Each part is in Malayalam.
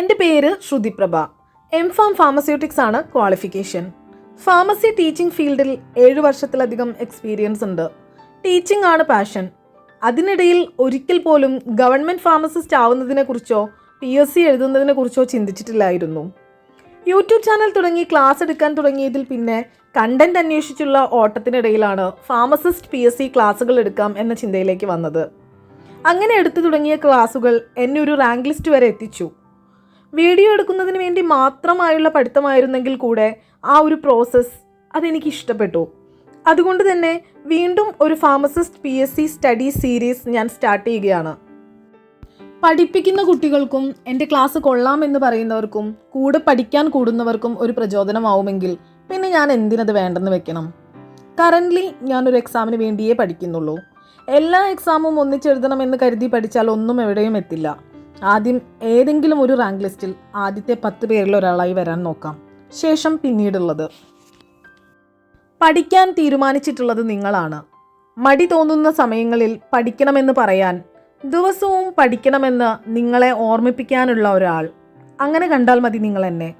എന്റെ പേര് ശ്രുതിപ്രഭ. എം ഫാം ഫാർമസ്യൂട്ടിക്സ് ആണ് ക്വാളിഫിക്കേഷൻ ഫാർമസി ടീച്ചിങ് ഫീൽഡിൽ ഏഴ് വർഷത്തിലധികം എക്സ്പീരിയൻസ് ഉണ്ട്. ടീച്ചിങ് ആണ് പാഷൻ അതിനിടയിൽ ഒരിക്കൽ പോലും ഗവൺമെന്റ് ഫാർമസിസ്റ്റ് ആവുന്നതിനെക്കുറിച്ചോ പി എസ് സി എഴുതുന്നതിനെക്കുറിച്ചോ ചിന്തിച്ചിട്ടില്ലായിരുന്നു. യൂട്യൂബ് ചാനൽ തുടങ്ങി ക്ലാസ് എടുക്കാൻ തുടങ്ങിയതിൽ പിന്നെ കണ്ടന്റ് അന്വേഷിച്ചുള്ള ഓട്ടത്തിനിടയിലാണ് ഫാർമസിസ്റ്റ് പി എസ് സി ക്ലാസ്സുകൾ എടുക്കാം എന്ന ചിന്തയിലേക്ക് വന്നത്. അങ്ങനെ എടുത്തു തുടങ്ങിയ ക്ലാസ്സുകൾ എന്നെ ഒരു റാങ്ക് ലിസ്റ്റ് വരെ എത്തിച്ചു. വീഡിയോ എടുക്കുന്നതിന് വേണ്ടി മാത്രമായുള്ള പഠിത്തമായിരുന്നെങ്കിൽ കൂടെ ആ ഒരു പ്രോസസ്സ് അതെനിക്ക് ഇഷ്ടപ്പെട്ടു അതുകൊണ്ട് തന്നെ വീണ്ടും ഒരു pharmacist P S C study series ഞാൻ സ്റ്റാർട്ട് ചെയ്യുകയാണ്. പഠിപ്പിക്കുന്ന കുട്ടികൾക്കും എന്റെ ക്ലാസ് കൊള്ളാമെന്ന് പറയുന്നവർക്കും കൂടെ പഠിക്കാൻ കൂടുന്നവർക്കും ഒരു പ്രചോദനമാവുമെങ്കിൽ പിന്നെ ഞാൻ എന്തിനത് വേണ്ടെന്ന് വെക്കണം? കറന്റ്ലി ഞാനൊരു എക്സാമിന് വേണ്ടിയേ പഠിക്കുന്നുള്ളൂ. എല്ലാ എക്സാമും ഒന്നിച്ചെഴുതണമെന്ന് കരുതി പഠിച്ചാൽ ഒന്നും എവിടെയും എത്തില്ല. ആദ്യം ഏതെങ്കിലും ഒരു റാങ്ക് ലിസ്റ്റിൽ ആദ്യത്തെ പത്ത് പേരിൽ ഒരാളായി വരാൻ നോക്കാം. ശേഷം പിന്നീടുള്ളത്. പഠിക്കാൻ തീരുമാനിച്ചിട്ടുള്ളത് നിങ്ങളാണ്. മടി തോന്നുന്ന സമയങ്ങളിൽ പഠിക്കണമെന്ന് പറയാൻ ദിവസവും പഠിക്കണമെന്ന് നിങ്ങളെ ഓർമ്മിപ്പിക്കാനുള്ള ഒരാൾ. അങ്ങനെ കണ്ടാൽ മതി നിങ്ങൾ എന്നെ.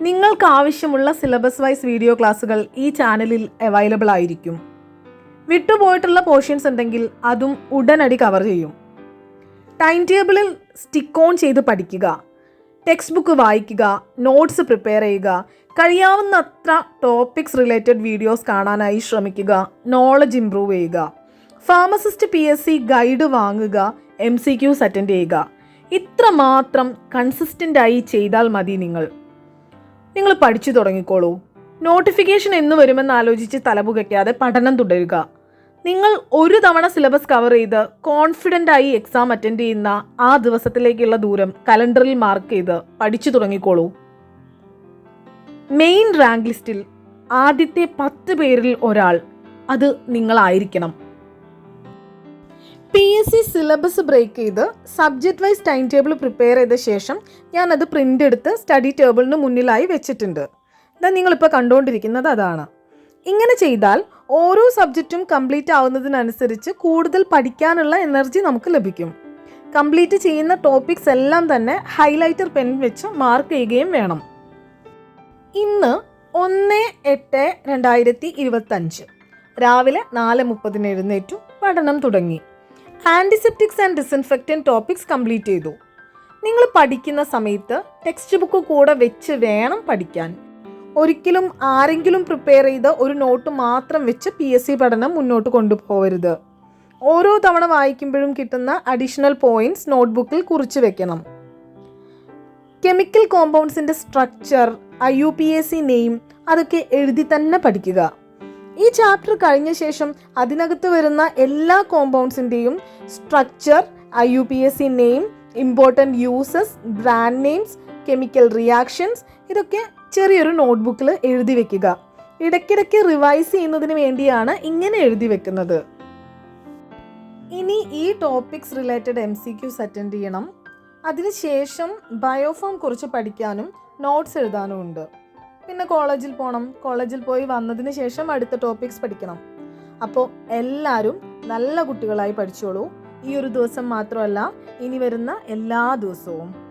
നിങ്ങൾക്ക് ആവശ്യമുള്ള സിലബസ് വൈസ് വീഡിയോ ക്ലാസ്സുകൾ ഈ ചാനലിൽ അവൈലബിൾ ആയിരിക്കും. വിട്ടുപോയിട്ടുള്ള പോർഷൻസ് ഉണ്ടെങ്കിൽ അതും ഉടനടി കവർ ചെയ്യും. ടൈം ടേബിളിൽ സ്റ്റിക്ക് ഓൺ ചെയ്ത് പഠിക്കുക. ടെക്സ്റ്റ് ബുക്ക് വായിക്കുക നോട്ട്സ് പ്രിപ്പയർ ചെയ്യുക കഴിയാവുന്നത്ര ടോപ്പിക്സ് റിലേറ്റഡ് വീഡിയോസ് കാണാനായി ശ്രമിക്കുക നോളജ് ഇംപ്രൂവ് ചെയ്യുക. Pharmacist P S C guide വാങ്ങുക എം സി ക്യൂസ് അറ്റൻഡ് ചെയ്യുക. ഇത്ര മാത്രം കൺസിസ്റ്റന്റായി ചെയ്താൽ മതി നിങ്ങൾ. നിങ്ങൾ പഠിച്ചു തുടങ്ങിക്കോളൂ. നോട്ടിഫിക്കേഷൻ എന്ന് വരുമെന്ന് ആലോചിച്ച് തലപുകയ്ക്കാതെ പഠനം തുടരുക. നിങ്ങൾ ഒരു തവണ സിലബസ് കവർ ചെയ്ത് കോൺഫിഡന്റ് ആയി എക്സാം അറ്റൻഡ് ചെയ്യുന്ന ആ ദിവസത്തിലേക്കുള്ള ദൂരം കലണ്ടറിൽ മാർക്ക് ചെയ്ത് പഠിച്ചു തുടങ്ങിക്കോളൂ. മെയിൻ റാങ്ക് ലിസ്റ്റിൽ ആദ്യത്തെ പത്ത് പേരിൽ ഒരാൾ അത് നിങ്ങളായിരിക്കണം. P S C syllabus break ചെയ്ത് subject wise time table prepare ചെയ്ത ശേഷം ഞാനത് പ്രിന്റ് എടുത്ത് സ്റ്റഡി ടേബിളിന് മുന്നിലായി വെച്ചിട്ടുണ്ട്. ഇതാ നിങ്ങളിപ്പോൾ കണ്ടുകൊണ്ടിരിക്കുന്നത് അതാണ്. ഇങ്ങനെ ചെയ്താൽ ഓരോ സബ്ജക്റ്റും കംപ്ലീറ്റ് ആവുന്നതിനനുസരിച്ച് കൂടുതൽ പഠിക്കാനുള്ള എനർജി നമുക്ക് ലഭിക്കും. കംപ്ലീറ്റ് ചെയ്യുന്ന ടോപ്പിക്സ് എല്ലാം തന്നെ ഹൈലൈറ്റർ പെൻ വെച്ച് മാർക്ക് ചെയ്യുകയും വേണം. ഇന്ന് ഒന്ന് എട്ട് രണ്ടായിരത്തി ഇരുപത്തഞ്ച് രാവിലെ നാല് മുപ്പതിന് എഴുന്നേറ്റു പഠനം തുടങ്ങി. Antiseptics and disinfectant topics complete ചെയ്തു. നിങ്ങൾ പഠിക്കുന്ന സമയത്ത് ടെക്സ്റ്റ് ബുക്ക് കൂടെ വെച്ച് വേണം പഠിക്കാൻ. ഒരിക്കലും ആരെങ്കിലും പ്രിപ്പയർ ചെയ്ത ഒരു നോട്ട് മാത്രം വെച്ച് പി എസ് സി പഠനം മുന്നോട്ട് കൊണ്ടുപോകരുത്. ഓരോ തവണ വായിക്കുമ്പോഴും കിട്ടുന്ന അഡീഷണൽ പോയിന്റ്സ് നോട്ട്ബുക്കിൽ കുറിച്ച് വെക്കണം. Chemical കോമ്പൗണ്ട്സിന്റെ structure I U P S C name അതൊക്കെ എഴുതി തന്നെ പഠിക്കുക. ഈ ചാപ്റ്റർ കഴിഞ്ഞ ശേഷം അതിനകത്ത് വരുന്ന എല്ലാ കോമ്പൗണ്ട്സിന്റെയും structure I U P S C name important uses brand names chemical reactions ഇതൊക്കെ ചെറിയൊരു നോട്ട്ബുക്കിൽ എഴുതി വെക്കുക. ഇടയ്ക്കിടയ്ക്ക് റിവൈസ് ചെയ്യുന്നതിന് വേണ്ടിയാണ് ഇങ്ങനെ എഴുതി വെക്കുന്നത്. ഇനി ഈ topics related M C Qs attend ചെയ്യണം. അതിനുശേഷം ബയോഫോം കുറിച്ച് പഠിക്കാനും നോട്ട്സ് എഴുതാനും ഉണ്ട്. പിന്നെ കോളേജിൽ പോകണം കോളേജിൽ പോയി വന്നതിന് ശേഷം അടുത്ത ടോപ്പിക്സ് പഠിക്കണം. അപ്പോൾ എല്ലാവരും നല്ല കുട്ടികളായി പഠിച്ചോളൂ. ഈ ഒരു ദിവസം മാത്രമല്ല ഇനി വരുന്ന എല്ലാ ദിവസവും.